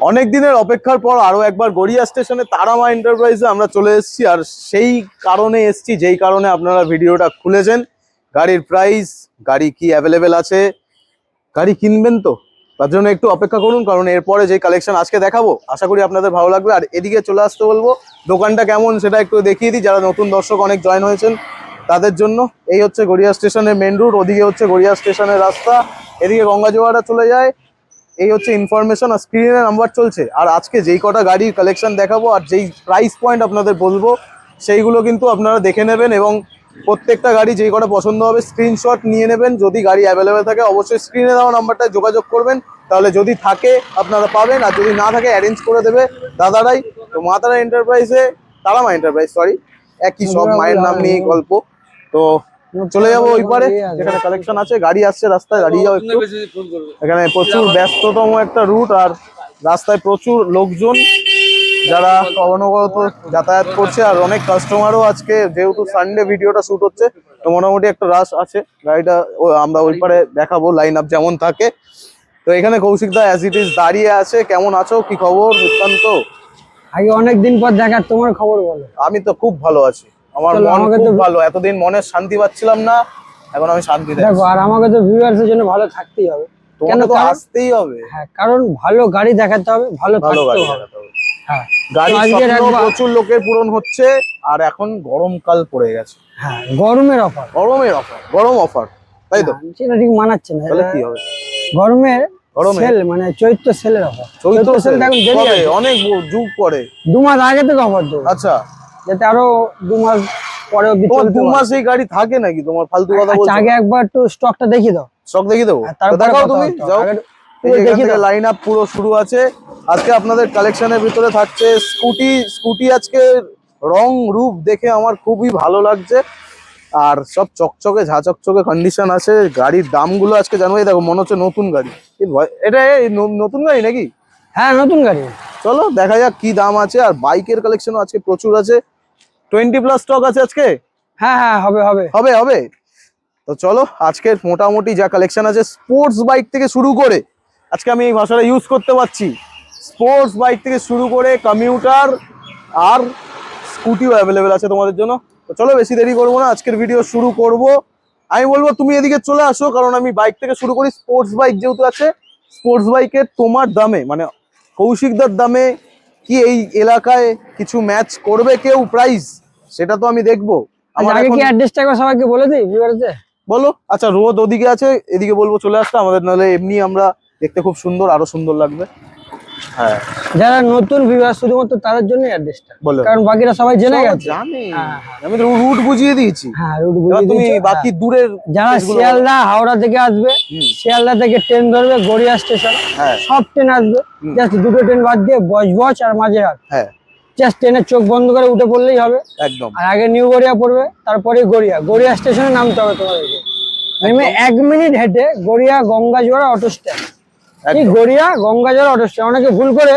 অনেক দিনের অপেক্ষার পর আরও একবার গড়িয়া স্টেশনে তারামা এন্টারপ্রাইজে আমরা চলে এসেছি, আর সেই কারণে এসেছি, যেই কারণে আপনারা ভিডিওটা খুলেছেন। গাড়ির প্রাইস গাড়ি কি অ্যাভেলেবেল আছে, গাড়ি কিনবেন তো, তার জন্য একটু অপেক্ষা করুন, কারণ এরপরে যে কালেকশন আজকে দেখাবো, আশা করি আপনাদের ভালো লাগবে। আর এদিকে চলে আসতে বলব, দোকানটা কেমন সেটা একটু দেখিয়ে দিই, যারা নতুন দর্শক অনেক জয়েন হয়েছেন তাদের জন্য। এই হচ্ছে গড়িয়া স্টেশনের মেন রুট ওদিকে হচ্ছে গড়িয়া স্টেশনের রাস্তা, এদিকে গঙ্গাজোয়ারা চলে যায় এই হচ্ছে ইনফরমেশন আর স্ক্রিনে নাম্বার চলছে। আর আজকে যেই কটা গাড়ির কালেকশন দেখাবো আর যেই প্রাইস পয়েন্ট আপনাদের বলব সেইগুলো কিন্তু আপনারা দেখে নেবেন এবং প্রত্যেকটা গাড়ি যেই কটা পছন্দ হবে স্ক্রিনশট নিয়ে নেবেন। যদি গাড়ি অ্যাভেলেবেল থাকে অবশ্যই স্ক্রিনে দেওয়া নাম্বারটায় যোগাযোগ করবেন। তাহলে যদি থাকে আপনারা পাবেন। আর যদি না থাকে অ্যারেঞ্জ করে দেবে দাদারাই। তো মা তারা এন্টারপ্রাইজে তারামা এন্টারপ্রাইজ সরি একই সব মায়ের নাম নিয়ে গল্প। তো চলে যাব ওই পারে যেখানে কালেকশন আছে গাড়ি আসছে রাস্তায় দাঁড়িয়ে যাও একটু। এখানে প্রচুর ব্যস্ততম একটা রুট আর রাস্তায় প্রচুর লোকজন যারা অনবরত যাতায়াত করছে আর অনেক কাস্টমারও আজকে যেহেতু সানডে ভিডিওটা শুট হচ্ছে তো মোটামুটি একটা রাশ আছে। গাড়িটা ও- আমরা ওই পারে দেখাবো লাইন আপ যেমন থাকে। তো এখানে কৌশিক দা অ্যাজ ইট ইজ দাঁড়িয়ে আছে। কেমন আছো? কি খবর? বৃত্তান্ত আগে অনেকদিন পর দেখা তোমার খবর বলো। আমি তো খুব ভালো আছি। আমার মন খুব ভালো এতদিন মনে শান্তি পাচ্ছিলাম না এখন আমি শান্তিতে দেখো আর আমাকে তো ভিউয়ার্স এর জন্য ভালো থাকতেই হবে। কেন তো আসতেই হবে। হ্যাঁ কারণ ভালো গাড়ি দেখাতে হবে ভালো থাকতে গাড়ি হবে। দেখাতে হবে। হ্যাঁ একবার- প্রচুর লোকের পূরণ হচ্ছে আর এখন গরমকাল পড়ে গেছে। হ্যাঁ গরমের অফার গরমের অফার গরম অফার তাই তো? সেটা ঠিক মানাচ্ছে না। তাহলে কি হবে? গরমের সেল মানে চৈত্র সেলের অফার চৈত্র সেল অনেক যুগ পরে। দু মাস আগে থেকে অফার দেবো। আচ্ছা। যাতে আরও দু মাস পরে দু মাস এই গাড়ি থাকে নাকি? তোমার ফালতু কথা আচ্ছা, বলছো। আগে একবার একটু স্টকটা দেখিয়ে দাও। স্টক দেখিয়ে দেবো? আর দেখাও তুমি যাও। লাইন আপ পুরো শুরু আছে। আজকে আপনাদের কালেকশনের ভিতরে থাকছে স্কুটি স্কুটি আজকে রং রূপ দেখে আমার খুবই ভালো লাগছে। আর সব চকচকে ঝা চকচকে কন্ডিশন আছে। গাড়ির দামগুলো আজকে জানো দেখো মনে হচ্ছে নতুন গাড়ি। এটা নতুন গাড়ি নাকি? হ্যাঁ নতুন গাড়ি। চলো দেখা যাক কি দাম আছে। আর বাইকের কালেকশনও আজকে প্রচুর আছে। টোয়েন্টি প্লাস স্টক আছে আজকে? হ্যাঁ হ্যাঁ হবে হবে। হবে হবে? তো চলো আজকের মোটামুটি যা কালেকশন আছে স্পোর্টস বাইক থেকে শুরু করে আজকে আমি এই ভাষাটা ইউজ করতে পারছি। স্পোর্টস বাইক থেকে শুরু করে কমিউটার আর স্কুটিও অ্যাভেলেবেল আছে তোমাদের জন্য। তো চলো বেশি দেরি করব না আজকের ভিডিও শুরু করব। আমি বলব তুমি এদিকে চলে আসো কারণ আমি বাইক থেকে শুরু করি স্পোর্টস বাইক যেহেতু আছে স্পোর্টস বাইকের তোমার দামে মানে কৌশিকদার দামে কি এই এলাকায় কিছু ম্যাচ করবে কেউ প্রাইস সেটা তো আমি দেখব। আচ্ছা, আমার আগে কি অ্যাড্রেসটা একবার সবাইকে বলে দিই বলো। আচ্ছা রোদ ওদিকে আছে এদিকে বলব চলে আসতে আমাদের নাহলে এমনি আমরা দেখতে খুব সুন্দর আরও সুন্দর লাগবে। হ্যাঁ। যারা নতুন ভিউয়ার শুধুমাত্র তাদের জন্য অ্যাড্রেসটা কারণ বাকিরা সবাই জেনে গেছে। জানে। হ্যাঁ, আমি তো রুট বুঝিয়ে দিয়েছি। হ্যাঁ রুট বুঝিয়ে তুমি বাকি দূরের হ্যাঁ। যারা শিয়ালদা হাওড়া থেকে আসবে। শিয়ালদা থেকে ট্রেন ধরবে গড়িয়া স্টেশন হ্যাঁ। সব ট্রেন আসবে। জাস্ট দুটো ট্রেন বাদ দিয়ে বজবজ আর মাঝেরহাট। হ্যাঁ। জাস্ট ট্রেনের চোখ বন্ধ করে উঠে পড়লেই হবে। একদম। আর আগে নিউ গড়িয়া পড়বে তারপরে গড়িয়া। গড়িয়া স্টেশনে নামতে হবে তোমাদেরকে। নেমে এক মিনিট হেঁটে গড়িয়া গঙ্গাজোয়ারা অটো স্ট্যান্ড এই গড়িয়া গঙ্গাজোয়ারা অটো স্ট্যান্ড অনেকে ভুল করে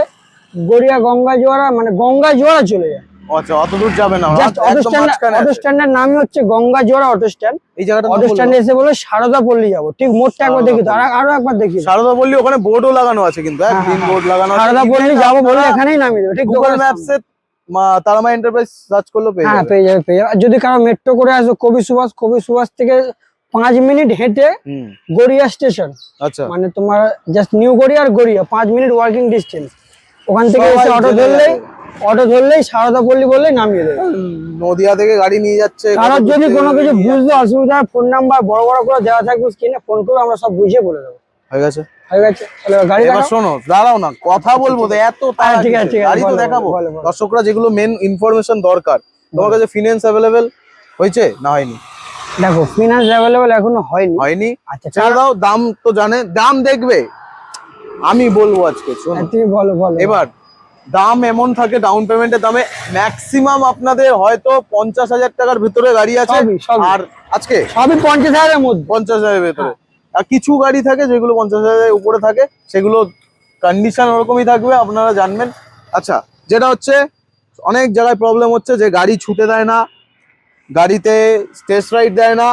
গড়িয়া গঙ্গাজোয়ারা মানে গঙ্গা জোয়ারা চলে যায়। আচ্ছা অত দূর যাবে না। অটো স্ট্যান্ড অটো স্ট্যান্ডের নামই হচ্ছে অটো স্ট্যান্ড এই জায়গাটা অটো স্ট্যান্ডে এসে বলে সারদা পল্লী যাব। ঠিক মোড়টা একবার দেখি তো আরও একবার দেখি সারদা বললি ওখানে বোর্ডও লাগানো আছে কিন্তু হ্যাঁ, গ্রিন বোর্ড লাগানো সারদা পল্লী যাব বলে এখানেই নামিয়ে দেবো ঠিক গুগল দোকানের ম্যাপস সামনে। তারামা এন্টারপ্রাইজ সার্চ করলে পেয়ে হ্যাঁ যাবে পেয়ে যাবে পেয়ে যাবে। যদি কারও মেট্রো করে আসো কবি সুভাষ কবি সুভাষ থেকে পাঁচ মিনিট হেঁটে গড়িয়া স্টেশন। আচ্ছা। মানে তোমার জাস্ট নিউ গড়িয়া আর গড়িয়া পাঁচ মিনিট ওয়ার্কিং ডিস্টেন্স ওখান থেকে এসে অটো ধরলেই অটো ধরলেই সারদা পল্লী বললেই নামিয়ে দেবে। নদিয়া থেকে গাড়ি নিয়ে যাচ্ছে কারোর যদি কোনো কিছু বুঝতে অসুবিধা ফোন নাম্বার বড় বড় করে দেওয়া থাকবে স্ক্রিনে ফোন করে আমরা সব বুঝিয়ে বলে দেবো। হয়ে গেছে? হয়ে গেছে। গাড়ি এবার শোনো দাঁড়াও না কথা বলব তো এত হ্যাঁ, ঠিক আছে, গাড়ি তো দেখাবো। দর্শকরা যেগুলো মেন ইনফরমেশন দরকার তোমার কাছে ফিনান্স অ্যাভেলেবেল হয়েছে না হয়নি? দেখো ফিনান্স অ্যাভেলেবল এখনও হয়নি। হয়নি। আচ্ছা দাও দাম তো জানে। দাম দেখবে। আমি বলব আজকে শোনো। হ্যাঁ, তুমি বলো বলো। এবার দাম এমন থাকে ডাউন পেমেন্টের দামে ম্যাক্সিমাম আপনাদের হয়তো পঞ্চাশ হাজার টাকার ভিতরে গাড়ি আছে। আর আজকে? সবই পঞ্চাশ হাজারের মধ্যে। পঞ্চাশ হাজারের ভেতরে। আর কিছু গাড়ি থাকে যেগুলো পঞ্চাশ হাজারের উপরে থাকে সেগুলো কন্ডিশন ওরকমই থাকবে আপনারা জানবেন। আচ্ছা যেটা হচ্ছে অনেক জায়গায় প্রবলেম হচ্ছে যে গাড়ি ছুটে দেয় না গাড়িতে স্টেজ রাইড দেয় না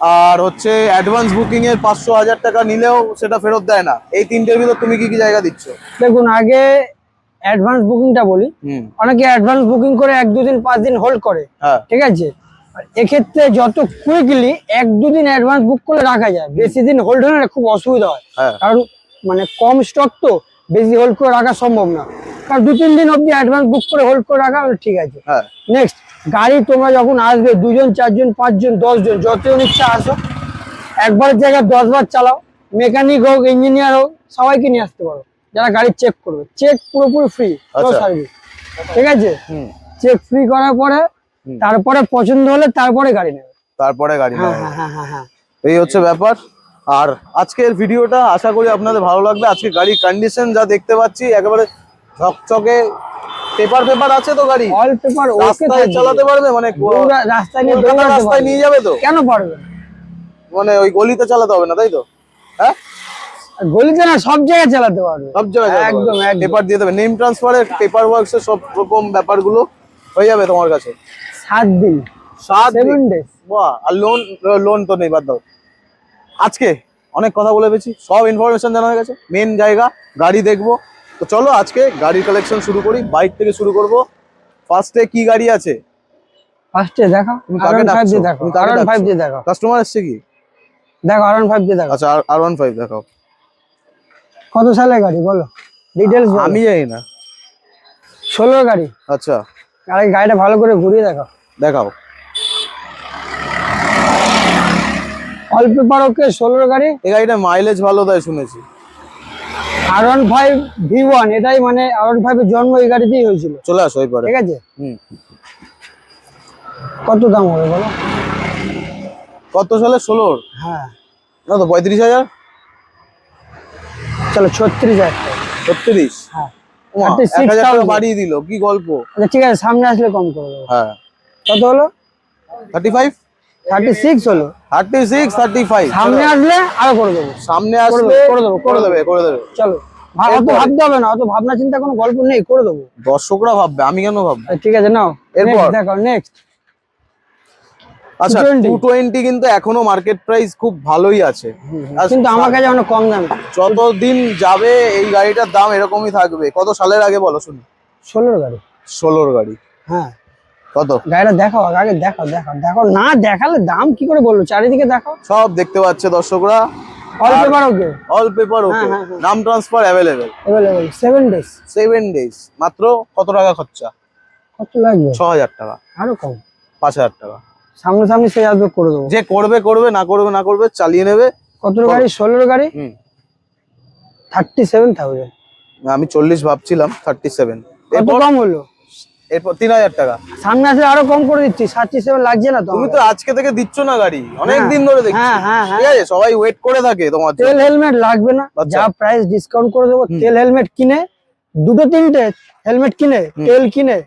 আর হচ্ছে অ্যাডভান্স বুকিং এর পাঁচশো হাজার টাকা নিলেও সেটা ফেরত দেয় না। এই তিনটের ভিতর তুমি কি কি জায়গা দিচ্ছ? দেখুন আগে অ্যাডভান্স বুকিংটা বলি অনেকে অ্যাডভান্স বুকিং করে এক দুদিন পাঁচ দিন হোল্ড করে হ্যাঁ। ঠিক আছে? আর এক্ষেত্রে যত কুইকলি এক দুদিন অ্যাডভান্স বুক করে রাখা যায় বেশি দিন হোল্ড হলে খুব অসুবিধা হয়। হ্যাঁ। কারণ মানে কম স্টক তো বেশি হোল্ড করে রাখা সম্ভব না। কারণ দু তিন দিন অবধি অ্যাডভান্স বুক করে হোল্ড করে রাখা ঠিক আছে। হ্যাঁ। নেক্সট গাড়ি তোমরা যখন আসবে দুজন চারজন পাঁচজন দশজন যতজন ইচ্ছা আসো। একবারের জায়গায় দশবার চালাও। মেকানিক হোক ইঞ্জিনিয়ার হোক সবাইকে নিয়ে আসতে পারো। যারা গাড়ি চেক করবে। চেক পুরোপুরি ফ্রি আচ্ছা। সার্ভিস ঠিক আছে? হুম। চেক ফ্রি করার পরে তারপরে পছন্দ হলে তারপরে গাড়ি নেবে। তারপরে গাড়ি হ্যাঁ হ্যাঁ হ্যাঁ হ্যাঁ হ্যাঁ। এই হচ্ছে ব্যাপার। আর আজকের ভিডিওটা আশা করি আপনাদের ভালো লাগবে। আজকে গাড়ির কন্ডিশন যা দেখতে পাচ্ছি একেবারে ঝকঝকে পেপার পেপার আছে তো গাড়ি? অল পেপার ওকে চালাতে পারবে? মানে রাস্তায় নিয়ে রাস্তায় নিয়ে যাবে তো? কেন পারবে? মানে ওই গলিতে চালাতে হবে না তাই তো? হ্যাঁ? গলিতে না সব জায়গায় চালাতে পারবে। সব জায়গায় একদম একদম। পেপার দিয়ে দেবে। নেম ট্রান্সফারের পেপার ওয়ার্কসের সব রকম ব্যাপারগুলো হয়ে যাবে তোমার কাছে। সাত দিন। সাত সেভেন ডেজ বাহ আর লোন লোন তো নেই বাদ দাও। আজকে অনেক কথা বলে পেয়েছি সব ইনফরমেশন জানা হয়ে গেছে। মেন জায়গা গাড়ি দেখব। তো চলো আজকে গাড়ির কালেকশন শুরু করি বাইক থেকে শুরু করব। ফার্স্টে কি গাড়ি আছে? ফার্স্টে দেখো তুমি কাকে ফাইভ ডাকছো? দিয়ে দেখো তুমি কাকে আর ফাইভ ডাকছো? দিয়ে দেখো। কাস্টমার এসছে কি? দেখো আর ফাইভ দিয়ে দেখো। আচ্ছা আর ওয়ান ফাইভ দেখাও। কত সালের গাড়ি বলো? ডিটেলস আমি জানি না। ষোলো গাড়ি। আচ্ছা। আর গাড়িটা ভালো করে ঘুরিয়ে দেখো। দেখাও। অল্প পেপার ওকে ষোলোর গাড়ি। এই গাড়িটা মাইলেজ ভালো দেয় শুনেছি। আর ওয়ান ফাইভ ভি ওয়ান এটাই মানে আর ওয়ান ফাইভ এর জন্ম এই গাড়িতেই হয়েছিল। চলে আসো এবারে ঠিক আছে? হুম। কত দাম হবে বলো? কত সালে? ষোলোর? হ্যাঁ। না তো পঁয়ত্রিশ হাজার? চলো ছত্রিশ হাজার। ছত্রিশ? হ্যাঁ। ওমা, 36,000 এক হাজার বাড়িয়ে দিল কি গল্প? আচ্ছা ঠিক আছে সামনে আসলে কম করে দেবো। হ্যাঁ। কত হলো? থার্টি ফাইভ থার্টি সিক্স হলো। থার্টি সিক্স থার্টি ফাইভ সামনে আসলে আরও করে দেবো। সামনে আসলে করে দেবো, করে দেবে। করে দেবে চলো। অত ভাবতে হবে না অত ভাবনা চিন্তা কোনো গল্প নেই করে দেবো। দর্শকরা ভাববে আমি কেন ভাববো? আচ্ছা, ঠিক আছে নাও। এরপর? দেখো নেক্সট আচ্ছা 220 টু টোয়েন্টি কিন্তু এখনও মার্কেট প্রাইস খুব ভালোই আছে। আর কিন্তু আমার কাছে অনেক কম দাম। যতদিন যাবে এই গাড়িটার দাম এরকমই থাকবে। কত সালের আগে বলো শুনি। ষোলোর গাড়ি। ষোলোর গাড়ি। হ্যাঁ। কত? গাড়িটা দেখো আগে দেখো দেখো দেখো না দেখালে দাম কি করে বলব? চারিদিকে দেখো। সব দেখতে পাচ্ছে দর্শকরা। All paper okay all paper okay হ্যাঁ, হ্যাঁ, হ্যাঁ। নাম ট্রান্সফার ডেজ ডেজ মাত্র কত টাকা খরচা? কত লাগবে? টাকা। আরও কম। টাকা। সামনে সামনে সে আসবে করে দেবো। যে করবে করবে না করবে না করবে চালিয়ে নেবে। কত গাড়ি? ষোলোর গাড়ি? হুম। থার্টি সেভেন থাউজেন্ড আমি চল্লিশ ভাবছিলাম থার্টি সেভেন কত এরপর কম হলো। এরপর তিন হাজার টাকা। সামনে আসলে আরও কম করে দিচ্ছি সেভেন লাগছে না তুমি তো আজকে থেকে দিচ্ছ না গাড়ি অনেক হ্যাঁ, দিন ধরে দেখছি। হ্যাঁ হ্যাঁ ঠিক আছে সবাই ওয়েট করে থাকে তোমার তেল হেলমেট লাগবে না আচ্ছা। যা প্রাইস ডিসকাউন্ট করে দেবো তেল হেলমেট কিনে দুটো তিনটে হেলমেট কিনে তেল কিনে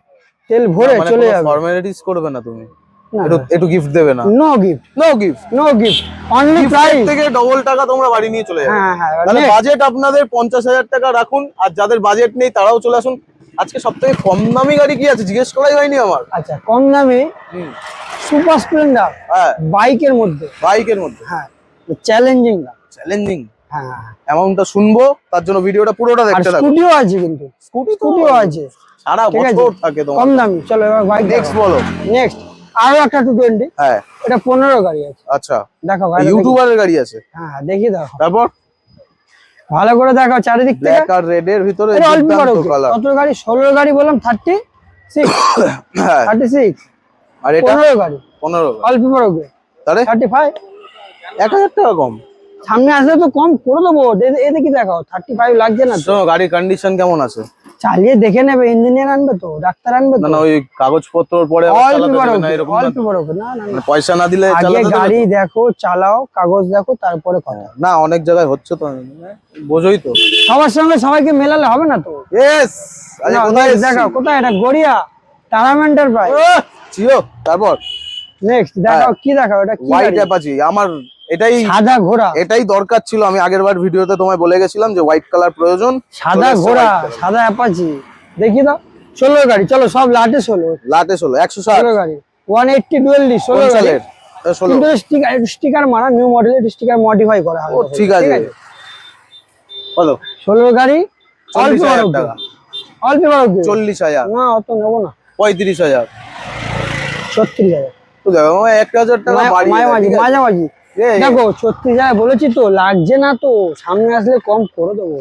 তেল ভরে মানে চলে যাবে। ফর্মালিটিস করবে না তুমি। একটু গিফট দেবে না। No gift no gift no gift only price থেকে ডবল টাকা তোমরা বাড়ি নিয়ে চলে যাবে। তাহলে বাজেট আপনাদের পঞ্চাশ হাজার টাকা রাখুন আর যাদের বাজেট নেই তারাও চলে আসুন। আজকে সব থেকে কম দামি গাড়ি কি আছে? জিজ্ঞেস করাই হয়নি আমার। আচ্ছা কম দামে সুপার স্প্লেন্ডার হ্যাঁ। বাইকের মধ্যে। বাইকের মধ্যে। হ্যাঁ চ্যালেঞ্জিং চ্যালেঞ্জিং হ্যাঁ হ্যাঁ। অ্যামাউন্টটা শুনব তার জন্য ভিডিওটা পুরোটা দেখতে থাকুন স্কুটিও আছে কিন্তু। স্কুটি স্কুটিও আছে। সারা বছর থাকে তোমার। কম দামি। চলো এবার বাইক নেক্সট বলো। নেক্সট আরও একটা টু টোয়েন্টি হ্যাঁ। এটা পনেরো গাড়ি আছে। আচ্ছা। দেখো ইউটিউবারের গাড়ি আছে। হ্যাঁ হ্যাঁ দেখি দেখো। তারপর? ভালো করে দেখো চারিদিক থেকে। ব্ল্যাক আর রেড এর ভিতরে অল্প কালার কত গাড়ি? ষোলো গাড়ি বললাম থার্টি সিক্স হ্যাঁ। থার্টি সিক্স আর এটা? পনেরো গাড়ি। পনেরো অল্প বড় ওকে তাহলে? থার্টি ফাইভ এক হাজার টাকা কম। সামনে আসলে তো কম করে দেবো। এতে কি থার্টি ফাইভ লাগছে না তো। গাড়ির কন্ডিশন কেমন আছে? চালিয়ে দেখে নেবে ইঞ্জিনিয়ার আনবে তো ডাক্তার আনবে না তো। না ওই কাগজপত্র পরে মানে পয়সা না দিলে আগে গাড়ি দেখো চালাও কাগজ দেখো তারপরে কথা। না অনেক জায়গায় হচ্ছে তো বোঝোই তো। সবার সঙ্গে সবাইকে মেলালে হবে না তো? ইয়েস না, কোথায় দেখো কোথায়? এটা গড়িয়া টারামেন্টার প্রায় চিও তারপর? নেক্সট দেখাও কি দেখাও এটা কি হোয়াইট অ্যাপাচি আমার এটাই সাদা ঘোড়া। এটাই দরকার ছিল। আমি আগের বার ভিডিওতে তোমায় বলে গেছিলাম যে হোয়াইট কালার প্রয়োজন। সাদা ঘোড়া সাদা অ্যাপাচি দেখি দাও। ষোলো গাড়ি চলো সব লাটে ষোলো। লাটে ষোলো একশো ষাট। গাড়ি। ওয়ান এইটটি ষোলো সালের কিন্তু স্টিকার স্টিকার মারা নিউ মডেলের স্টিকার মডিফাই করা হবে। ঠিক আছে। বলো। ষোলো গাড়ি অল্প টাকা। অল্প চল্লিশ হাজার। না অত নেব না। পঁয়ত্রিশ হাজার। ছত্রিশ হাজার। হাজার টাকা মাঝামাঝি দেখো ছত্রিশ হাজার বলেছি তো লাগছে না তো সামনে আসলে কম করে দেবো।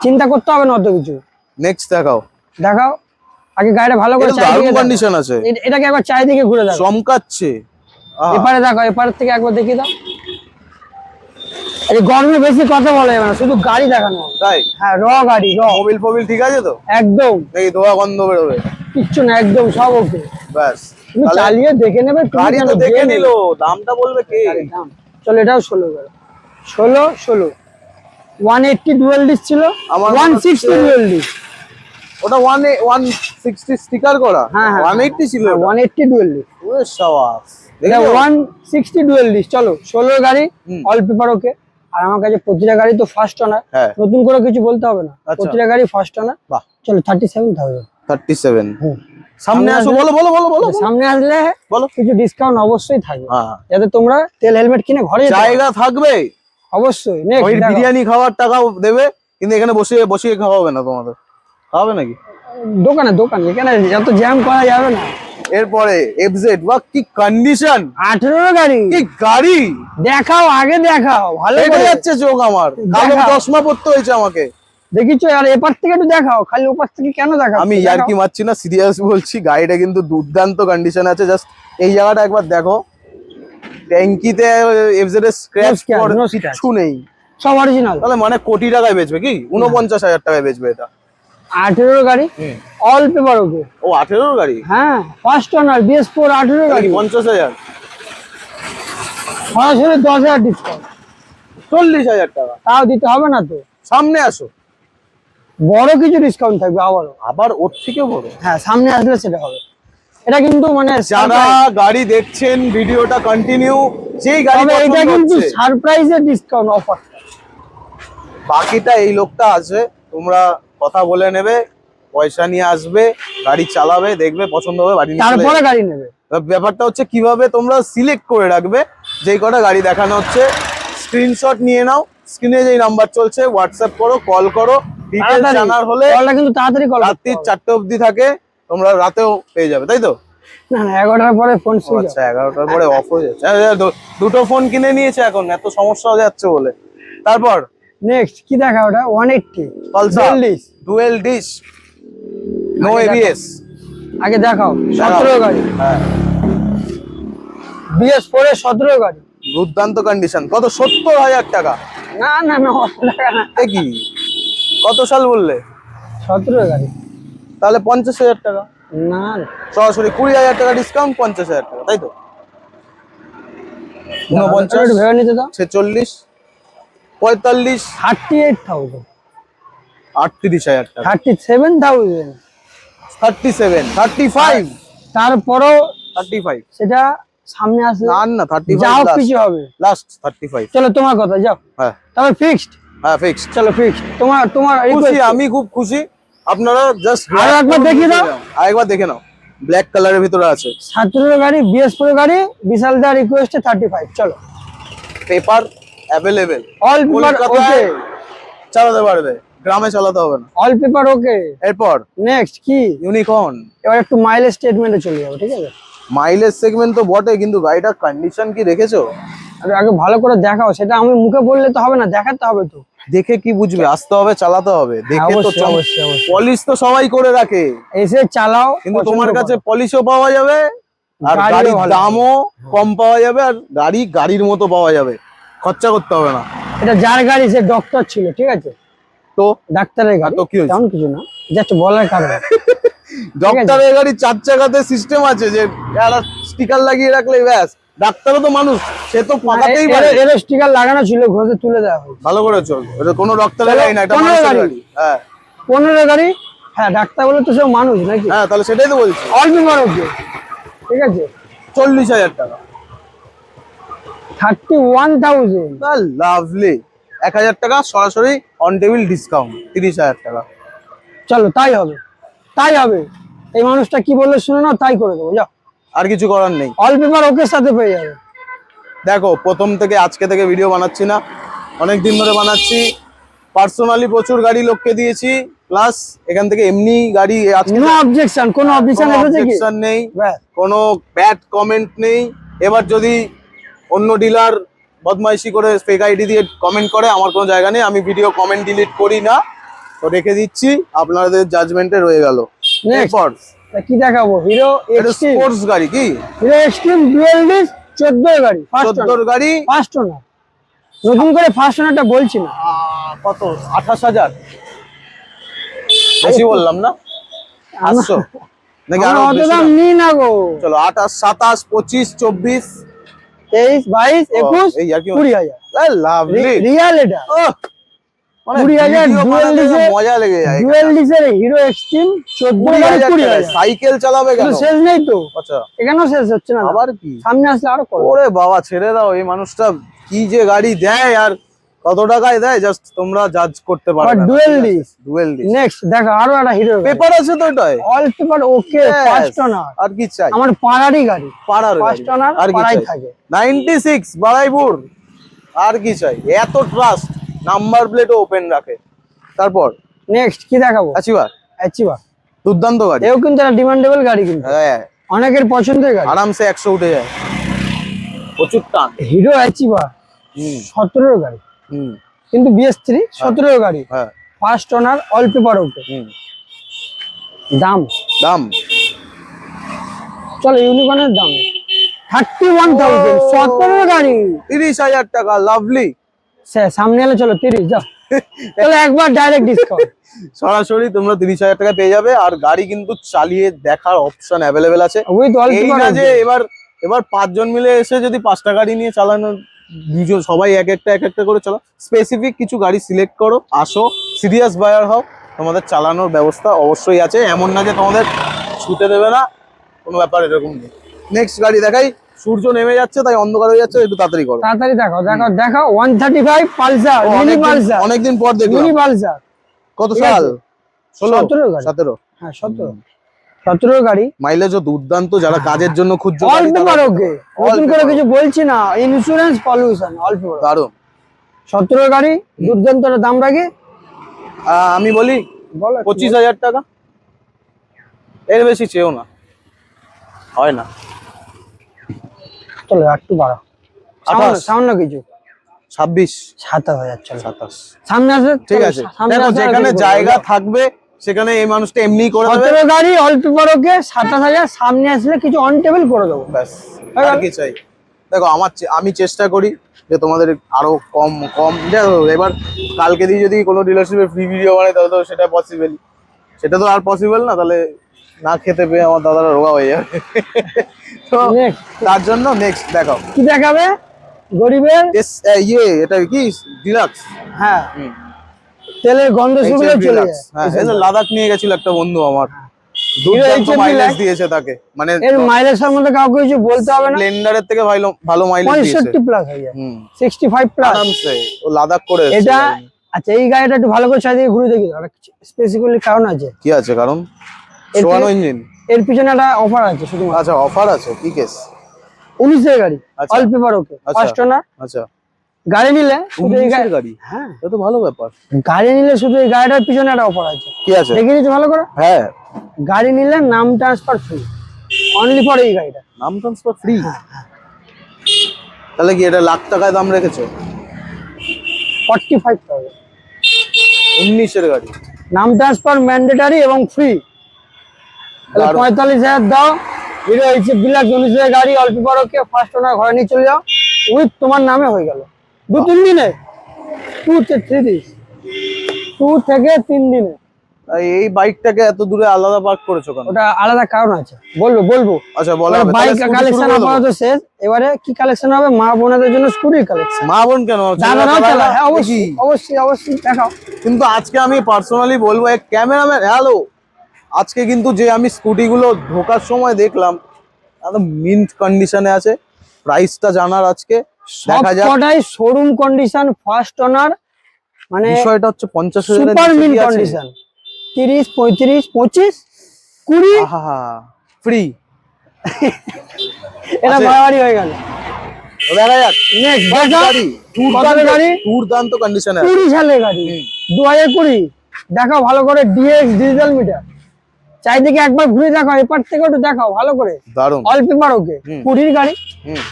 চিন্তা করতে হবে না অত কিছু। নেক্সট দেখাও। দেখাও। আগে গাড়িটা ভালো করে চারিদিকে কন্ডিশন আছে। এটাকে একবার চারিদিকে ঘুরে দাও চমকাচ্ছে। এপারে দেখো এপারের থেকে একবার দেখিয়ে দাও। এই গরমে বেশি কথা বলা যাবে না শুধু গাড়ি দেখানো। তাই? হ্যাঁ র গাড়ি র মোবিল ফোবিল ঠিক আছে তো? একদম। এই ধোয়া গন্ধ বেরোবে। কিচ্ছু না একদম সব ওকে। ব্যাস। তুমি চালিয়ে দেখে নেবে গাড়ি তো দেখে নিল দামটা বলবে কে? দাম। চলো এটাও ষোলো গেল ষোলো ষোলো। ওয়ান এইটটি ডুয়েল ডিস ছিল। ওয়ান সিক্সটি ডুয়েল ডিস ওটা ওয়ান ওয়ান সিক্সটি স্টিকার করা। হ্যাঁ হ্যাঁ। ওয়ান এইটটি ছিল ওয়ান এইটটি ডুয়েল ডিস সাবাস। এটা ওয়ান সিক্সটি ডুয়েল ডিস চলো ষোলো গাড়ি। অল পেপার ওকে আর আমার কাছে প্রতিটা গাড়ি তো ফার্স্ট অনার হ্যাঁ। নতুন করে কিছু বলতে হবে না। আচ্ছা। প্রতিটা গাড়ি ফার্স্ট অনার বাহ। চলো thirty seven thousand thirty seven হুম। সামনে আসো বলো বলো বলো বলো সামনে আসলে বলো। কিছু ডিসকাউন্ট অবশ্যই থাকবে। হ্যাঁ। যাতে তোমরা তেল হেলমেট কিনে ঘরে জায়গা থাকবে। অবশ্যই। ওই বিরিয়ানি খাওয়ার টাকাও দেবে কিন্তু এখানে বসে বসিয়ে খাওয়াবে না তোমাদের। খাওয়াবে নাকি? দোকানে দোকানে। এখানে যত জ্যাম করা যাবে না। এরপরে এফজেড বা কি কন্ডিশন আঠেরো গাড়ি। কি গাড়ি! দেখাও আগে দেখাও। ভালো যাচ্ছে চোখ আমার। কালো চশমা পড়তে হয়েছে আমাকে। দেখিছো? আর এপার থেকে একটু দেখাও খালি ওপার থেকে কেন দেখাও আমি ইয়ার কি মারছি না সিরিয়াস বলছি গাড়িটা কিন্তু দুর্দান্ত কন্ডিশন আছে জাস্ট এই জায়গাটা একবার দেখো। ট্যাঙ্কিতে এফজেড এর স্ক্র্যাচ। কিছু নেই। সব অরিজিনাল তাহলে মানে কোটি টাকায় বেচবে কি? উনপঞ্চাশ হাজার টাকায় বেচবে এটা। আঠেরো গাড়ি অল পেপার ওকে। ও আঠেরোর গাড়ি? হ্যাঁ ফার্স্ট অনার বিএস ফোর আঠেরো গাড়ি কি পঞ্চাশ হাজার? সরাসরি দশ হাজার ডিসকাউন্ট চল্লিশ হাজার টাকা। তাও দিতে হবে না তো। সামনে আসো। বড় কিছু ডিসকাউন্ট থাকবে আবারও। আবার ওর থেকে বড়? হ্যাঁ সামনে আসলে সেটা হবে। এটা কিন্তু মানে যারা গাড়ি দেখছেন ভিডিওটা কন্টিনিউ যেই গাড়ি এটা কিন্তু হচ্ছে, সারপ্রাইজের ডিসকাউন্ট অফার বাকিটা এই লোকটা আছে তোমরা কথা বলে নেবে পয়সা নিয়ে আসবে গাড়ি চালাবে দেখবে পছন্দ হবে বাড়ি তারপরে গাড়ি নেবে। ব্যাপারটা হচ্ছে কীভাবে তোমরা সিলেক্ট করে রাখবে যেই কটা গাড়ি দেখানো হচ্ছে। স্ক্রিনশট নিয়ে নাও স্ক্রিনে যেই নাম্বার চলছে হোয়াটসঅ্যাপ করো কল করো। জানার হলে কলটা কিন্তু তাড়াতাড়ি কল রাত্রি চারটে অবধি থাকে তোমরা রাতেও পেয়ে যাবে তাই তো? না না এগারোটার পরে ফোন আচ্ছা এগারোটার পরে অফ হয়ে যাচ্ছে। হ্যাঁ, দু- দুটো ফোন কিনে নিয়েছে এখন এত সমস্যা হয়ে যাচ্ছে বলে। তারপর? নেক্সট কি দেখা ওটা? One eighty Pulsar. চল্লিশ ডুয়েল ডিশ নো আগে এবিএস আগে দেখাও সতেরো গাড়ি। হ্যাঁ। বিএস ফোর এর সতেরো গাড়ি। দুর্দান্ত কন্ডিশন কত? সত্তর হাজার টাকা। না না না টাকা না। কি? কত সাল বললে? সতেরো গাড়ি তাহলে পঞ্চাশ হাজার টাকা। না। সরাসরি কুড়ি হাজার টাকা ডিসকাউন্ট পঞ্চাশ হাজার টাকা তাই তো? উনপঞ্চাশ ভেবে নিতে দাও। ছেচল্লিশ পঁয়তাল্লিশ থার্টি এইট থাউজেন্ড আটত্রিশ হাজার টাকা। Thirty seven thousand thirty seven thirty five তারপরও থার্টি ফাইভ সেটা সামনে আসলে না না থার্টি যাও কিছু হবে। লাস্ট থার্টি ফাইভ চলো তোমার কথা যাও। হ্যাঁ। তবে ফিক্সড হ্যাঁ ফিক্সড চলো ফিক্সড তোমার তোমার খুশি আমি খুব খুশি। আপনারা জাস্ট আরও একবার দেখিয়ে দাও। আরেকবার দেখে নাও। ব্ল্যাক কালারের ভিতরে আছে। সতেরো গাড়ি বিএস ফোর গাড়ি বিশাল দা রিকোয়েস্টে থার্টি ফাইভ চলো paper available all paper okay চালাতে পারবে। গ্রামে চালাতে হবে না। অল পেপার ওকে এরপর নেক্সট কি? ইউনিকর্ন এবার একটু মাইলেজ স্টেটমেন্টে চলে যাব ঠিক আছে? মাইলেজ সেগমেন্ট তো বটে কিন্তু গাড়িটার কন্ডিশন কি রেখেছো? আগে ভালো করে দেখাও। সেটা আমি মুখে বললে তো হবে না দেখাতে হবে তো। দেখে কি বুঝবে? আসতে হবে চালাতে হবে। দেখে তো হ্যাঁ। পলিশ তো সবাই করে রাখে। এসে চালাও কিন্তু তোমার কাছে পলিশও পাওয়া যাবে আর গাড়ির দামও কম পাওয়া যাবে আর গাড়ি গাড়ির মতো পাওয়া যাবে। খরচা করতে হবে না। এটা যার গাড়ি সে ডক্টর ছিল ঠিক আছে? তো? ডাক্তারের গাড়ি। তো কি হয়েছে? তেমন কিছু না। জাস্ট বলার কারণে। ডক্টরের গাড়ি চার চাকাতে সিস্টেম আছে যে স্টিকার লাগিয়ে রাখলে ব্যাস। ডাক্তারও তো মানুষ সে তো পাকাতেই পারে। এর স্টিকার লাগানো ছিল ঘষে তুলে দেওয়া ভালো করে চল এটা কোনো চলো, গাড়ি না এটা গাড়ি। গাড়ি। হ্যাঁ। পনেরো গাড়ি? হ্যাঁ ডাক্তার বলে তো সব মানুষ নাকি? হ্যাঁ তাহলে সেটাই তো বলছি। অল্প ওকে ঠিক আছে? চল্লিশ হাজার টাকা। Thirty one thousand. লাভলি। এক হাজার টাকা সরাসরি অন টেবিল ডিসকাউন্ট তিরিশ হাজার টাকা। চলো তাই হবে। তাই হবে। এই মানুষটা কি বললে শুনে না তাই করে দেবো যাও। আর কিছু করার নেই। অল পেপার ওকে সাথে পেয়ে যাবে। দেখো প্রথম থেকে আজকে থেকে ভিডিও বানাচ্ছি না। অনেক দিন ধরে বানাচ্ছি। পার্সোনালি প্রচুর গাড়ি লোককে দিয়েছি। প্লাস এখান থেকে এমনি গাড়ি আজকে নো অবজেকশন কোনো অবজেকশন objection নেই। কোনো ব্যাড কমেন্ট নেই। এবার যদি অন্য ডিলার বদমাইশি করে ফেক আইডি দিয়ে কমেন্ট করে আমার কোনো জায়গা নেই। আমি ভিডিও কমেন্ট ডিলিট করি না। তো রেখে দিচ্ছি। আপনাদের জাজমেন্টে রয়ে গেল। Next. কি দেখাবো? হিরো স্পোর্টস গাড়ি কি? হিরো এক্সট্রিম ডুয়েল ডিস 14 গাড়ি ফার্স্ট চোদ্দোর গাড়ি? ফার্স্ট ওনার নতুন করে ফার্স্ট ওনারটা বলছি না। কত? আঠাশ হাজার? বেশি বললাম না? আটশো? নাকি আরও অত দাম না? না গো। চলো আঠাশ সাতাশ পঁচিশ চব্বিশ। তেইশ বাইশ একুশ এই আর কি কুড়ি হাজার। লাভলি। রিয়াল এটা। কুড়ি হাজার এ- মজা লেগে যায় ডুয়েল ডিসের হিরো এক্সট্রিম চোদ্দ হাজার কুড়ি হাজার। সাইকেল চালাবে কেন? শেষ নেই তো। আচ্ছা। এখানেও শেষ হচ্ছে না আবার কি? সামনে আসলে আরও ওরে বাবা ছেড়ে দাও এই মানুষটা কি যে গাড়ি দেয় আর কত টাকায় দেয় জাস্ট তোমরা জাজ করতে পারো। Dual disc. নেক্সট দেখো আরও একটা হিরো পেপার আছে তো অল পেপার ওকে. ফার্স্ট আর কি চাই? আমার পাড়ারই গাড়ি। পাড়ার ফার্স্ট আর কি থাকে। বাড়াইপুর আর কি চাই? এত ট্রাস্ট নাম্বার প্লেটও ওপেন রাখে। তারপর নেক্সট কি দেখাবো? আচিবার অ্যাচিভা দুর্দান্ত গাড়ি। এও কিন্তু একটা ডিমান্ডেবল গাড়ি কিন্তু। হ্যাঁ। অনেকের পছন্দের গাড়ি। আরামসে একশো উঠে যায়। প্রচুর টান। হিরো অ্যাচিভা হুম। সতেরোর গাড়ি। হুম। কিন্তু বিএস থ্রি সতেরোর গাড়ি। হ্যাঁ। First owner all paper okay হুম। দাম? দাম? চলো ইউনিকর্নের দাম। থার্টি ওয়ান থাউজেন্ড সতেরো গাড়ি। তিরিশ হাজার টাকা লাভলি সামনে এলে চলো তিরিশ যাও। চলো একবার ডাইরেক্ট ডিসকাউন্ট সরাসরি তোমরা তিরিশ হাজার টাকা পেয়ে যাবে আর গাড়ি কিন্তু চালিয়ে দেখার অপশন অ্যাভেলেবেল আছে। এই না যে এবার এবার পাঁচজন মিলে এসে যদি পাঁচটা গাড়ি নিয়ে চালানো দুজন সবাই এক একটা এক একটা করে চালাও। স্পেসিফিক কিছু গাড়ি সিলেক্ট করো আসো সিরিয়াস বায়ার হও তোমাদের চালানোর ব্যবস্থা অবশ্যই আছে। এমন না যে তোমাদের ছুটে দেবে না কোনো ব্যাপার এরকম নেই। নেক্সট গাড়ি দেখাই। সূর্য নেমে যাচ্ছে তাই অন্ধকার হয়ে যাচ্ছে একটু তাড়াতাড়ি করো। তাড়াতাড়ি দেখো দেখো থার্টি ফাইভ পালসার মিনি অনেকদিন- পালসার অনেকদিন পর দেখলাম। মিনি পালসার কত সাল? আছে। ষোলো? সতেরো গাড়ি। সতেরো? হ্যাঁ সতেরো। সতেরো গাড়ি। মাইলেজও দুর্দান্ত যারা কাজের জন্য খুঁজছো অল গাড়ি পেপার তারা- ওকে All নতুন করে কিছু বলছি না ইন্স্যুরেন্স পলিউশন অল পেপার দারুণ। সতেরো গাড়ি দুর্দান্ত দাম রাখি। আমি বলি বলো পঁচিশ হাজার টাকা? এর বেশি চেয়েও না। হয় না। চলো একটু বাড়াও। সামান্য কিছু। ছাব্বিশ। সাতাশ হাজার চলো। সাতাশ। সামনে আসে ঠিক আছে। দেখো যেখানে জায়গা থাকবে সেখানে এই মানুষটা এমনি করে দেবে। সতেরো গাড়ি অল পেপার সাতাশ হাজার সামনে আসলে কিছু অন টেবিল করে দেবো। ব্যাস আর গেল। কি চাই। দেখো আমার আমি চেষ্টা করি যে তোমাদের আরও কম কম দেখো এবার কালকে দিয়ে যদি কোনো ডিলারশিপে ফ্রি ভিডিও বানাই তাহলে তো সেটা পসিবল সেটা তো আর পসিবল না তাহলে না খেতে পেয়ে আমার দাদারা রোগা হয়ে যাবে। তো তার জন্য নেক্সট দেখো কি দেখাবে? গরিবের? ইয়ে এটা কি? ডিলাক্স হ্যাঁ। তেলের গন্ধ শুকলে চলে যায়। হ্যাঁ লাদাখ নিয়ে গেছিল একটা বন্ধু আমার। মাইলেজ দিয়েছে তাকে। মানে এর মাইলেজের মধ্যে কাউকে কিছু বলতে হবে না। থেকে ভালো ভালো মাইলেজ দিয়েছে। প্লাস হয়ে যায়। আরামসে ও লাদাখ করে এটা আচ্ছা এই গাড়িটা একটু ভালো করে ঘুরে দেখি। স্পেসিফিক্যালি কারণ আছে? কি আছে কারণ? সোয়ানো ইঞ্জিন এর পিছনে একটা অফার আছে শুধুমাত্র। আচ্ছা অফার আছে? কি কেস উনিশের গাড়ি। অল পেপার ওকে আচ্ছা। ফার্স্ট ওনার আচ্ছা। গাড়ি নিলে শুধু এই গাড়ি গাড়ি? হ্যাঁ। এটা তো ভালো ব্যাপার। গাড়ি নিলে শুধু এই গাড়িটার পিছনে একটা অফার আছে। কি আছে? দেখে নিচ্ছি ভালো করে? হ্যাঁ। গাড়ি নিলে নাম ট্রান্সফার ফ্রি অনলি ফর এই গাড়িটা। নাম ট্রান্সফার ফ্রি হ্যাঁ, তাহলে কি এটা লাখ টাকায় দাম রেখেছো? ফর্টি ফাইভ থাউজেন্ড উনিশের গাড়ি। নাম ট্রান্সফার ম্যান্ডেটারি এবং ফ্রি। পঁয়তাল্লিশ হাজার দাও। হিরো বিলাক উনিশের গাড়ি অল্প ফার্স্ট ওনার ঘরে নিয়ে চলে যাও। উইথ তোমার নামে হয়ে গেল। দু তিন দিনে। টু থ্রি দিস টু থেকে তিন দিনে। এই বাইকটাকে এত দূরে আলাদা পার্ক করেছ কেন? ওটা আলাদা কারণ আছে। বলব বলব। আচ্ছা বলো বাইক কালেকশন আপাতত শেষ। এবারে কি কালেকশন হবে? মা বোনেদের জন্য স্কুটির কালেকশন মা বোন কেন? দাদারাও হ্যাঁ অবশ্যই অবশ্যই অবশ্যই দেখাও। কিন্তু আজকে আমি পার্সোনালি বলব এক ক্যামেরাম্যান হ্যালো আজকে কিন্তু যে আমি স্কুটিগুলো ঢোকার সময় দেখলাম একদম মিন্ট কন্ডিশনে আছে। প্রাইসটা জানার আজকে দেখা যাক কটাই শোরুম কন্ডিশন ফার্স্ট ওনার মানে বিষয়টা হচ্ছে পঞ্চাশ হাজারের সুপার মিন আছে? কন্ডিশন তিরিশ পঁয়ত্রিশ পঁচিশ কুড়ি। আহা ফ্রি এটা? বাড়াবাড়ি হয়ে গেল। দেখা যাক নেক্সট গাড়ি কত গাড়ি। দুর্দান্ত কন্ডিশনে কুড়ি সালের গাড়ি দু হাজার কুড়ি। দেখাও ভালো করে ডিএক্স ডিজিটাল মিটার চারিদিকে একবার ঘুরে দেখাও এপার থেকে একটু দেখাও ভালো করে। দারুণ অল পেপার ওকে। কুড়ির গাড়ি। হুম।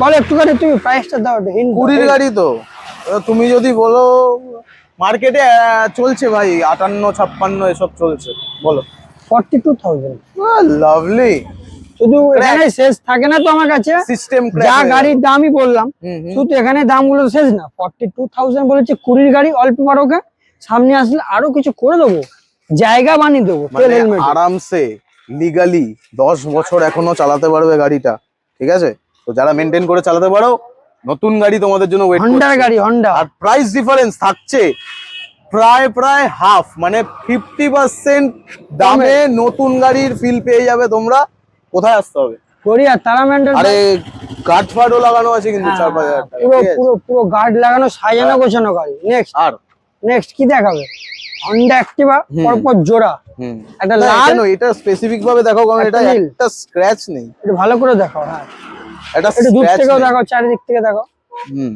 বলো একটুখানি তুমি প্রাইসটা দাও একটু কুড়ির গাড়ি তো। তুমি যদি বলো মার্কেটে চলছে ভাই আটান্ন ছাপ্পান্ন এসব চলছে। বলো। ফর্টি টু থাউজেন্ড লাভলি শুধু এখানে শেষ থাকে না তো আমার কাছে। সিস্টেম যা গাড়ির দামই বললাম। শুধু এখানে দামগুলো শেষ না। ফর্টি টু থাউজেন্ড বলেছে কুড়ির গাড়ি অল্প ওকে। সামনে আসলে আরও কিছু করে দেবো। জায়গা বানিয়ে দেবো তেল মানে হেলমেট আরামসে লিগালি দশ বছর এখনও চালাতে পারবে গাড়িটা ঠিক আছে? তো যারা মেনটেন করে চালাতে পারো নতুন গাড়ি তোমাদের জন্য ওয়েট হন্ডার গাড়ি হন্ডা আর প্রাইস ডিফারেন্স থাকছে প্রায় প্রায় হাফ মানে ফিফটি পার্সেন্ট দামে নতুন গাড়ির ফিল পেয়ে যাবে তোমরা কোথায় আসতে হবে? গড়িয়া তারামেন্টের আরে কাঠ ফাটও লাগানো আছে কিন্তু চার পাঁচ হাজার পুরো পুরো পুরো গার্ড লাগানো সাজানো গোছানো গাড়ি। নেক্সট আর নেক্সট কি দেখাবে? হন্ডা অ্যাক্টিভা পরপর জোড়া একটা লাল এটা স্পেসিফিক ভাবে দেখো কারণ এটা একটা স্ক্র্যাচ নেই। ভালো করে দেখাও হ্যাঁ। এটা দূর থেকেও দেখাও চারিদিক থেকে দেখাও। হুম।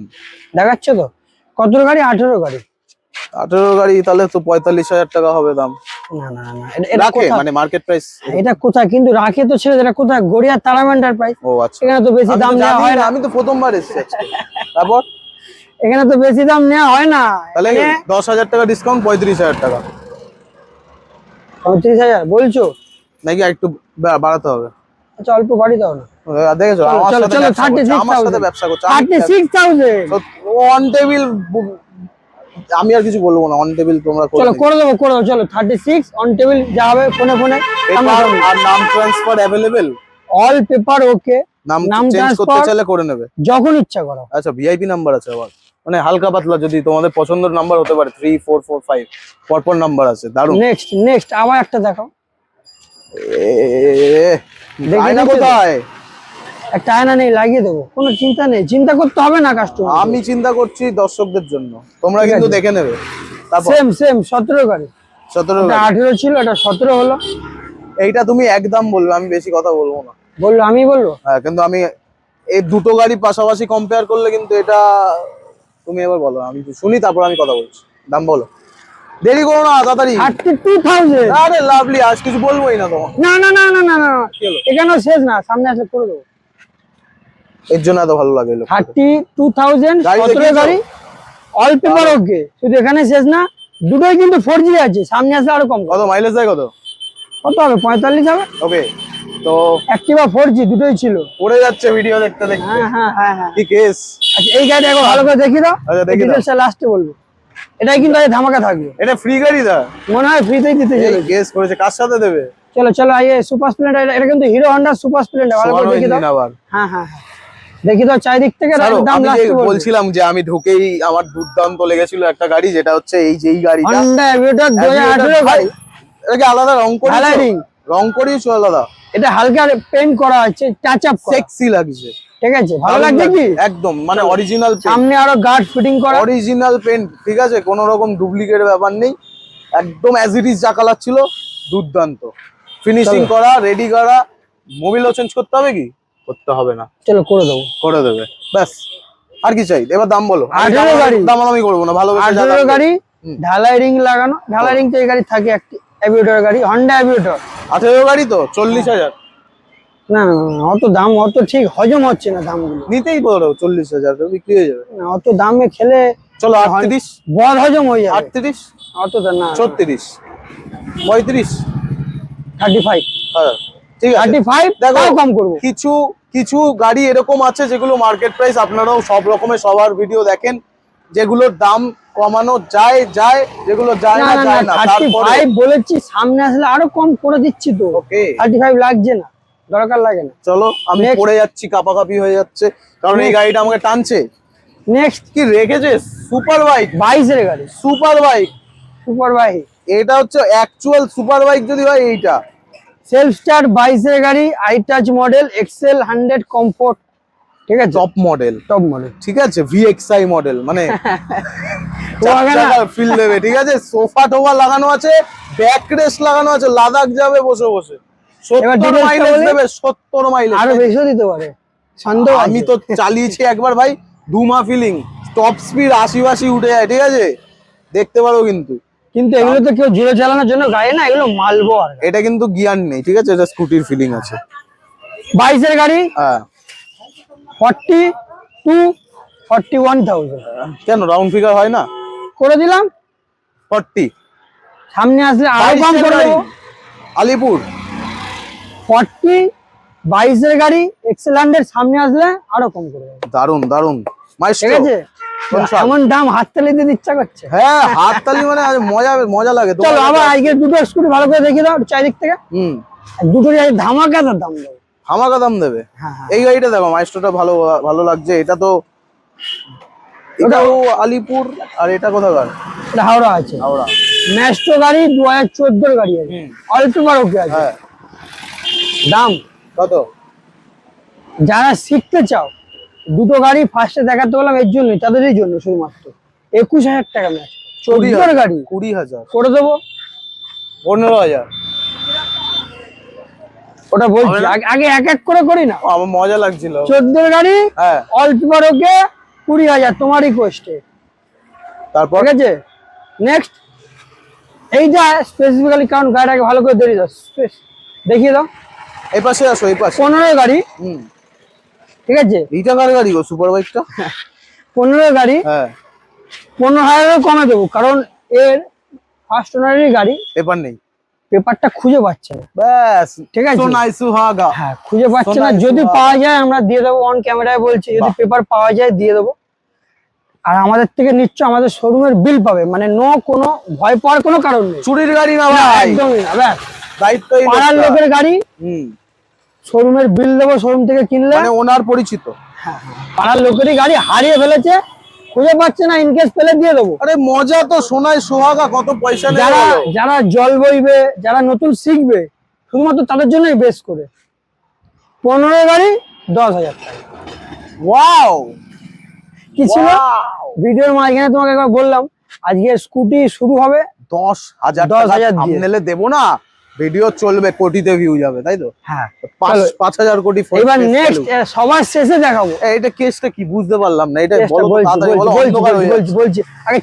দেখাচ্ছ তো? কত গাড়ি? আঠেরো গাড়ি। আঠেরো গাড়ি তাহলে তো পঁয়তাল্লিশ হাজার টাকা হবে দাম। না না না, রাখে মানে মার্কেট প্রাইস এটা কোথায়? কিন্তু রাখে তো ছেড়ে এটা কোথায়? গড়িয়া তারামেন্টার প্রাইস ও আচ্ছা। এখানে তো বেশি দাম নেওয়া হয় না, না। আমি তো প্রথমবার এসেছি তারপর? এখানে তো বেশি দাম নেওয়া হয় না। তাহলে দশ হাজার টাকা ডিসকাউন্ট পঁয়ত্রিশ হাজার টাকা। পঁয়ত্রিশ হাজার বলছো? নাকি একটু বাড়াতে হবে? আচ্ছা অল্প বাড়ি দাও না। দেখেছ আমার সাথে ব্যবসা করছে, 36,000 আমার সাথে ব্যবসা করছে thirty six thousand on table আমি আর কিছু বলব না অন টেবিল তোমরা চলো করে দেবো করে দেবো চলো থার্টি সিক্স অন টেবিল যা হবে ফোনে ফোনে আর নাম transfer available all paper okay নাম নাম চেঞ্জ করতে চাইলে করে নেবে। যখন ইচ্ছা করো। আচ্ছা ভিআইপি নাম্বার আছে আবার। মানে হালকা পাতলা যদি তোমাদের পছন্দের নাম্বার হতে পারে থ্রি ফোর ফোর ফাইভ পরপর নাম্বার আছে দারুণ নেক্সট নেক্সট আবার একটা দেখাও। আয়না কোথায়? একটা আয়না নেই লাগিয়ে দেবো। কোনো চিন্তা নেই চিন্তা করতে হবে না কাস্টমার আমি চিন্তা করছি দর্শকদের জন্য। তোমরা কিন্তু দেখে নেবে। তারপর? সেম সেম সতেরো গাড়ি। সতেরো আঠেরো ছিল এটা সতেরো হলো। এইটা তুমি একদম বলবে আমি বেশি কথা বলব না। বলল আমি বলব? হ্যাঁ কিন্তু আমি এই দুটো গাড়ি পাশাপাশি কম্পেয়ার করলে কিন্তু এটা তুমি এবার বলো আমি শুনি তারপর আমি কথা বলছি। দাম বলো। দেরি করো না তাড়াতাড়ি। Thirty two thousand. আরে লাভলি আজ কিছু বলবোই না তোমার না না না না না? এখানেও শেষ না সামনে আসলে করে দেবো। এর জন্য এত ভালো লাগে থার্টি টু থাউজেন্ড গাড়ি সতেরো দেখিয়েছো? গাড়ি অল পেপার ওকে শুধু এখানে শেষ না দুটোই কিন্তু ফোর জি আছে সামনে আসলে আরও কম কত? মাইলেজ দেয় কত? কত হবে? পঁয়তাল্লিশ হবে? ওকে তো অ্যাক্টিভা ফোর জি দুটোই ছিল। পড়ে যাচ্ছে ভিডিও দেখতে দেখতে। হ্যাঁ হ্যাঁ হ্যাঁ হ্যাঁ। কি কেস আচ্ছা এই গাড়ি একবার ভালো করে দেখি দাও। আচ্ছা, দেখি দাও। ডিটেলসটা লাস্টে বলব। এটাই কিন্তু আজ ধামাকা থাকবে। এটা ফ্রি গাড়ি দা মনে হয় ফ্রিতেই দিতে চলে কেস করেছে কার সাথে দেবে? চলো চলো আইয়ে সুপার স্প্লেন্ডার এটা কিন্তু হিরো হন্ডা সুপার স্প্লেন্ডার ভালো করে দেখি দাও। হ্যাঁ হ্যাঁ হ্যাঁ। দেখি দাও চারিদিক থেকে দাম বলছিলাম যে আমি ঢুকেই আমার দুর্দান্ত লেগেছিল একটা গাড়ি যেটা হচ্ছে এই যে এই গাড়িটা। হন্ডা অ্যাভিয়েটর দু হাজার Aviator আঠেরো ভাই, গাড়ি এটাকে আলাদা রং Colouring। রং করিয়েছো আলাদা? এটা হালকা পেন্ট করা আছে টাচ আপ সেক্সি লাগছে। ঠিক আছে? ভালো লাগছে কি? একদম মানে অরিজিনাল সামনে আরও গার্ড ফিটিং করা। অরিজিনাল পেন্ট ঠিক আছে? কোনো রকম ডুপ্লিকেট ব্যাপার নেই। একদম অ্যাজ ইট ইজ যা কালার ছিল দুর্দান্ত। ফিনিশিং করা রেডি করা। মোবিলও চেঞ্জ করতে হবে কি? করতে হবে না। চলো করে দেবো। করে দেবে। ব্যাস। আর কি চাই? এবার দাম বলো। আমি আঠেরো গাড়ি। দামাদামি করব না ভালো আঠেরো গাড়ি। ঢালাই রিং লাগানো। ঢালাই রিং তো এই গাড়ি থাকে একটি। অ্যাভিয়েটর গাড়ি হন্ডা অ্যাভিয়েটর আঠেরো গাড়ি তো চল্লিশ হাজার। না না না, অত দাম অত ঠিক হজম হচ্ছে না দামগুলো। নিতেই পারো চল্লিশ হাজার বিক্রি হয়ে যাবে। না অত দামে খেলে চলো আটত্রিশ। বদ হজম হয়ে যাবে। আটত্রিশ? অত দাম না। ছত্রিশ। পঁয়ত্রিশ? থার্টি ফাইভ হ্যাঁ ঠিক আছে। থার্টি ফাইভ দেখো কম করব। কিছু কিছু গাড়ি এরকম আছে যেগুলো মার্কেট প্রাইস আপনারাও সব রকমের সবার ভিডিও দেখেন যেগুলোর দাম কমানো যায় যায় যেগুলো যায় না যায় না। না থার্টি তারপরে ফাইভ বলেছি সামনে আসলে আরও কম করে দিচ্ছি তো। ওকে। থার্টি ফাইভ লাগছে না দরকার লাগে না। চলো আমি. পড়ে যাচ্ছি কাপাকাপি হয়ে যাচ্ছে। কারণ এই গাড়িটা আমাকে টানছে। নেক্সট কি রেখেছে? সুপার বাইক বাইশের গাড়ি। সুপার বাইক সুপার বাইক এটা হচ্ছে অ্যাকচুয়াল সুপার বাইক যদি হয় এইটা। সেলফ স্টার্ট বাইশের গাড়ি i touch model XL hundred comfort ঠিক আছে? টপ মডেল টপ মডেল ঠিক আছে? ভিএক্সআই মডেল মানে ফিল দেবে ঠিক আছে? সোফা টোফা লাগানো আছে ব্যাক রেস্ট লাগানো আছে লাদাখ যাবে বসে বসে। সত্তর মাইলেজ দেবে সত্তর মাইলেজ আরও বেশিও দিতে পারে। সন্দেহ আমি তো চালিয়েছি একবার ভাই দুমা ফিলিং টপ স্পিড আশি আশি উঠে যায় ঠিক আছে? দেখতে পারো কিন্তু। কিন্তু এগুলো তো কেউ জুড়ে চালানোর জন্য গাড়ি না এগুলো মালবো এটা কিন্তু গিয়ার নেই ঠিক আছে? এটা স্কুটির ফিলিং আছে। বাইশের গাড়ি? হ্যাঁ। Forty two forty one thousand. কেন রাউন্ড ফিগার হয় না? করে দিলাম। ফর্টি। সামনে আসলে আরও কম করে আলিপুর। ফর্টি বাইশের গাড়ি এক্সেলান্ডের সামনে আসলে আরও কম করে দারুণ দারুণ ঠিক আছে? এমন দাম হাত তালি দিতে ইচ্ছা করছে? হ্যাঁ হাত তালি মানে মজা মজা লাগে। চলো আবার আজকে দুটো স্কুটি ভালো করে দাও চারিদিক থেকে। হুম। ধামাকাদার দাম দেবো। হামাকা দাম দেবে। হ্যাঁ হ্যাঁ এই গাড়িটা দেখো মাইস্ট্রোটা ভালো ভালো লাগছে। এটা তো এটাও আলিপুর আর এটা কোথাকার? এটা হাওড়া আছে। হাওড়া। ম্যাস্ট্রো গাড়ি দু হাজার চোদ্দোর গাড়ি আছে। হুম। অল্প বার ওকে আছে। হ্যাঁ। দাম? কত? যারা শিখতে চাও দুটো গাড়ি ফার্স্টে দেখাতে বললাম এর জন্যই তাদেরই জন্য শুধুমাত্র। একুশ হাজার টাকা ম্যাচ চোদ্দোর। গাড়ি। কুড়ি হাজার। করে দেবো। পনেরো হাজার। ওটা বলছি আগে- আগে এক এক করে করি না? আমার মজা লাগছিল। চোদ্দোর গাড়ি হ্যাঁ। অল্প বার ওকে কুড়ি হাজার তোমারই কোস্টে তারপর? ঠিক আছে? নেক্সট এইটা স্পেসিফিক্যালি কারণ গাড়িটাকে ভালো করে দেরিয়ে দাও দেখিয়ে দাও। এই পাশে আসো এই পাশে। পনেরো গাড়ি। হুম। ঠিক আছে? এইটা কার গাড়ি গো সুপার বাইকটা পনেরো গাড়ি। হ্যাঁ। পনেরো হাজারও কমে দেবো কারণ এর ফার্স্ট ওনারেরই গাড়ি। পেপার নেই। পেপারটা খুঁজে পাচ্ছে না। ব্যাস ঠিক আছে। হ্যাঁ খুঁজে পাচ্ছে না। যদি পাওয়া যায় আমরা দিয়ে দেবো অন ক্যামেরায় বলছি। যদি পেপার পাওয়া যায় দিয়ে দেবো। আর আমাদের থেকে নিশ্চয় আমাদের শোরুমের বিল পাবে। মানে নো কোনো ভয় পাওয়ার কোনো কারণ নেই। চুরির গাড়ি না একদমই না ব্যাস। দায়িত্ব পাড়ার লোকের গাড়ি হুম। শোরুমের বিল দেবো শোরুম থেকে কিনলে। মানে ওনার পরিচিত। হ্যাঁ, হ্যাঁ। পাড়ার লোকেরই গাড়ি হারিয়ে ফেলেছে। খুঁজে পাচ্ছে না ইনকেস পেলে দিয়ে দেবো। আরে মজা তো সোনাই সোহাগা কত পয়সা যারা যারা জল বইবে যারা নতুন শিখবে শুধুমাত্র তাদের জন্যই বেশ করে। পনেরো গাড়ি দশ হাজার টাকা। ওয়াও কি ছিল! ভিডিওর মাঝখানে তোমাকে একবার বললাম আজকে স্কুটি শুরু হবে। দশ হাজার দশ হাজার দিয়ে। দেবো না? ভিডিও চলবে কোটিতে ভিউ যাবে তাই তো? হ্যাঁ। পাঁচ হাজার কোটি এবার নেক্সট সবার শেষে দেখাবো। এটা কেসটা কি বুঝতে পারলাম না এটা বলছি বলছি, আগে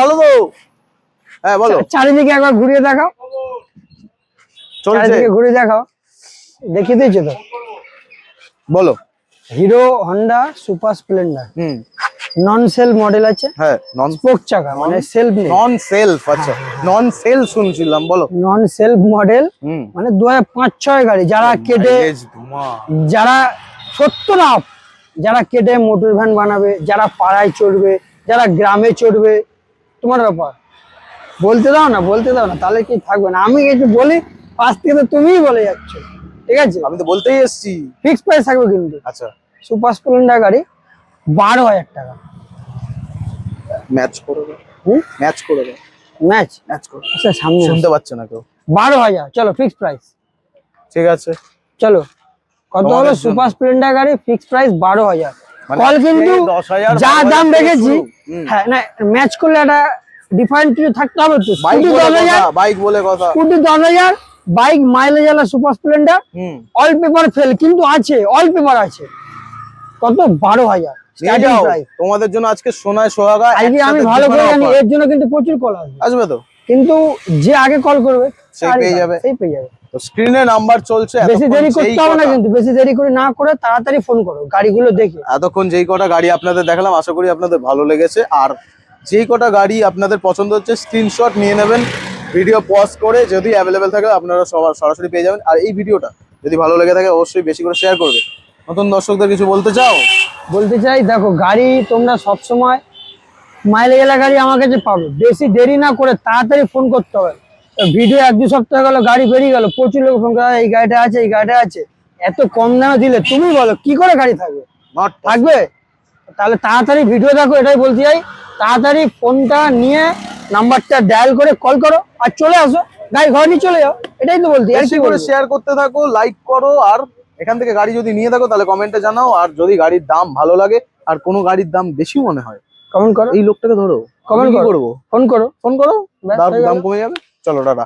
ভালো তো। হ্যাঁ বলো। চারিদিকে একবার ঘুরিয়ে দেখাও। চারিদিকে ঘুরিয়ে দেখাও। দেখিয়ে দিয়েছ তো? বলো। হিরো হন্ডা সুপার স্প্লেন্ডার হুম। নন সেল মডেল আছে। হ্যাঁ নন স্পোক চাকা মানে সেলফ নেই। নন সেলফ আচ্ছা। নন সেল শুনছিলাম বলো। নন সেলফ মডেল মানে দু হাজার পাঁচ ছয় গাড়ি যারা কেটে যারা সত্তর আপ যারা কেটে মোটর ভ্যান বানাবে যারা পাড়ায় চড়বে যারা গ্রামে চড়বে তোমার ব্যাপার। বলতে দাও না বলতে দাও না তাহলে কি থাকবে না? আমি কিছু বলি পাশ থেকে তো তুমিই বলে যাচ্ছ ঠিক আছে? আমি তো বলতেই এসছি। ফিক্স প্রাইস থাকবে কিন্তু। আচ্ছা। সুপার স্প্লেন্ডার গাড়ি। বারো হাজার টাকা। ম্যাচ করে ম্যাচ করে ম্যাচ? ম্যাচ করে আচ্ছা সামনে শুনতে পাচ্ছে না কেউ? বারো হাজার। চলো ফিক্স প্রাইস ঠিক আছে। চলো। কত হলো সুপার স্প্লেন্ডার গাড়ি ফিক্স প্রাইস বারো হাজার। মানে কল কিন্তু যা দাম রেখেছি। হ্যাঁ না ম্যাচ করলে একটা ডিফারেন্ট কিছু থাকতে হবে তো। বাইক স্কুটি বলে দশ হাজার। বাইক বলে কথা। স্কুটি দশ হাজার বাইক মাইলেজ আলা সুপার স্প্লেন্ডার হুম। অল পেপার ফেল কিন্তু আছে অল পেপার আছে। কত? বারো হাজার। তোমাদের জন্য আজকে সোনায় সোহাগা আজকে আমি ভালো করে জানি এর জন্য কিন্তু প্রচুর কল আসবে। আসবে তো? কিন্তু যে আগে কল করবে সেই পেয়ে যাবে। সেই পেয়ে যাবে। তো স্ক্রিনে নাম্বার চলছে বেশি দেরি করতে হবে না কটা- কিন্তু বেশি দেরি করে না করে তাড়াতাড়ি ফোন করো গাড়িগুলো দেখে। এতক্ষণ যেই কটা গাড়ি আপনাদের দেখালাম আশা করি আপনাদের ভালো লেগেছে। আর যেই কটা গাড়ি আপনাদের পছন্দ হচ্ছে স্ক্রিনশট নিয়ে নেবেন ভিডিও পজ করে যদি অ্যাভেলেবেল থাকে আপনারা সবার সরাসরি পেয়ে যাবেন। আর এই ভিডিওটা যদি ভালো লেগে থাকে অবশ্যই বেশি করে শেয়ার করবে। নতুন দর্শকদের কিছু বলতে চাও? বলতে চাই দেখো গাড়ি তোমরা সব সময় মাইলে গেলা গাড়ি আমার কাছে পাবে বেশি দেরি না করে তাড়াতাড়ি ফোন করতে হবে। ভিডিও এক দু সপ্তাহ গেল গাড়ি বেরিয়ে গেল প্রচুর লোক ফোন করে এই গাড়িটা আছে এই গাড়িটা আছে। এত কম দামে দিলে তুমি বলো কি করে গাড়ি থাকবে? থাকবে? তাহলে তাড়াতাড়ি ভিডিও দেখো এটাই বলতে চাই তাড়াতাড়ি ফোনটা নিয়ে নাম্বারটা ডায়াল করে কল করো আর চলে আসো। গাড়ি ঘর নিয়ে চলে যাও এটাই তো কি শেয়ার করতে থাকো লাইক করো আর এখান থেকে গাড়ি যদি নিয়ে থাকো তাহলে কমেন্টে জানাও। আর যদি গাড়ির দাম ভালো লাগে আর কোনো গাড়ির দাম বেশি মনে হয় কমেন্ট করো। এই লোকটাকে ধরো। কমেন্ট কি করব? ফোন করো। ফোন করো? দাম কমে যাবে? চলো টাটা।